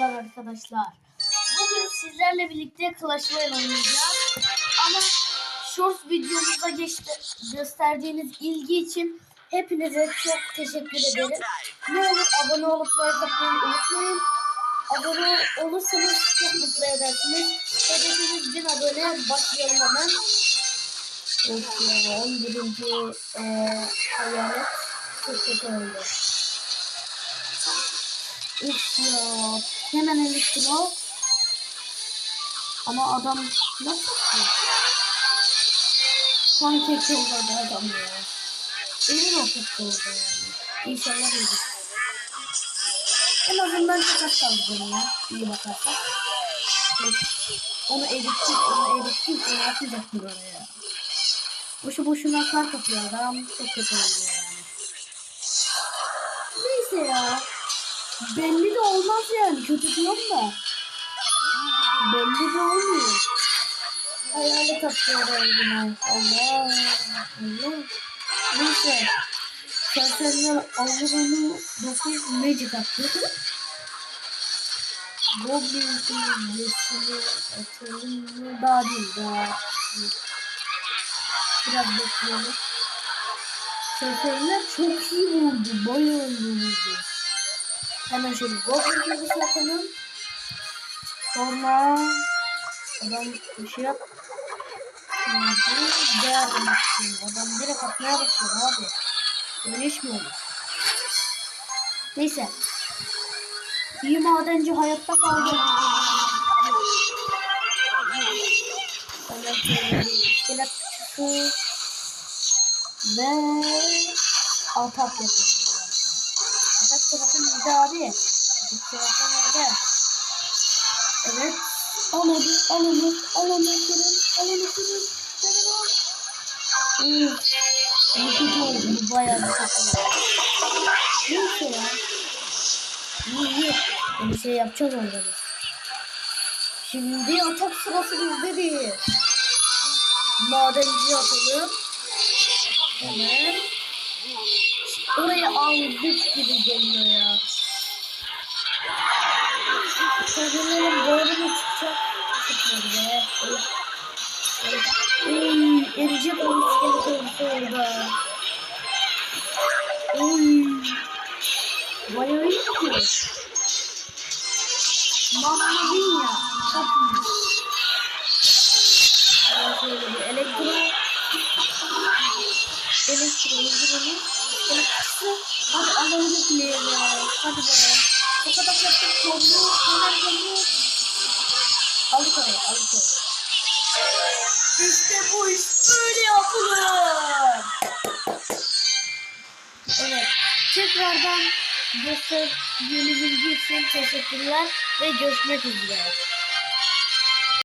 Merhabalar arkadaşlar. Bugün sizlerle birlikte Clash Royale oynayacağız. Ama Shorts videomuza geçti, gösterdiğiniz ilgi için hepinize çok teşekkür ederim. Ne olur abone olup like unutmayın. Abone olursanız çok mutlu edersiniz. Hedefimiz 1000 abone. Başlayalım hemen. Ya 11. Eee hayalet çok kötü oldu. Üf ya. Hemen elektro. Ama adam nasıl? Sanki çok oldu adam ya. Emin ol çok oldu yani. İnşallah iyidir. En azından çok az kaldı canım ya. İyi bakarsak. Onu erittik, onu erittik, onu atacak mı oraya? Boşu boşuna kar kapıyor adam. Çok kötü oluyor yani. Neyse ya. Belli de olmaz yani. Kötü diyorum da. Belli de olmuyor. Hayalet atıyor evine. Allah. Allah. Neyse. Sersemler alır onu 9 magic attı. Goblin kulübesini atalım mı? Daha değil daha. Biraz bekleyelim. Sersemler çok iyi vurdu. Bayağı. Hemen şöyle Goblin kulübesi atalım. Sonra adam bir şey yap. Adam direkt atmaya başlıyor abi. Böyle iş mi olur? Neyse. İyi madenci hayatta kaldı. İskelet. Ve atak yapalım. Atak tarafı bizde abi. Atak tarafı bizde. Evet. Al onu, al onu, al onu, kırın, al onu. Üf. Bu kötü oldu, bu bayağı bir kötü oldu. Neyse ya. İyi, iyi. Bir şey yapacağız biz. Şimdi atak sırası bizde değil. Madenci atalım. Aldık gibi geliyor ya. Sözlerim doğru mu çıkacak? Çıkmadı be. Uy, eriyecek o iskelet oldu orada. Uy. Bayağı iyi ki. Çok iyi. Ben şöyle bir elektro. Elektro, elektro. Elektrisi. Hadi alalım üfleyelim. Hadi be. Bu kadar yaptık. Kollu, hemen kollu. Al yukarıya, al yukarıya. İşte bu iş böyle yapılır. Evet. Tekrardan gösterdiğiniz için teşekkürler ve görüşmek üzere.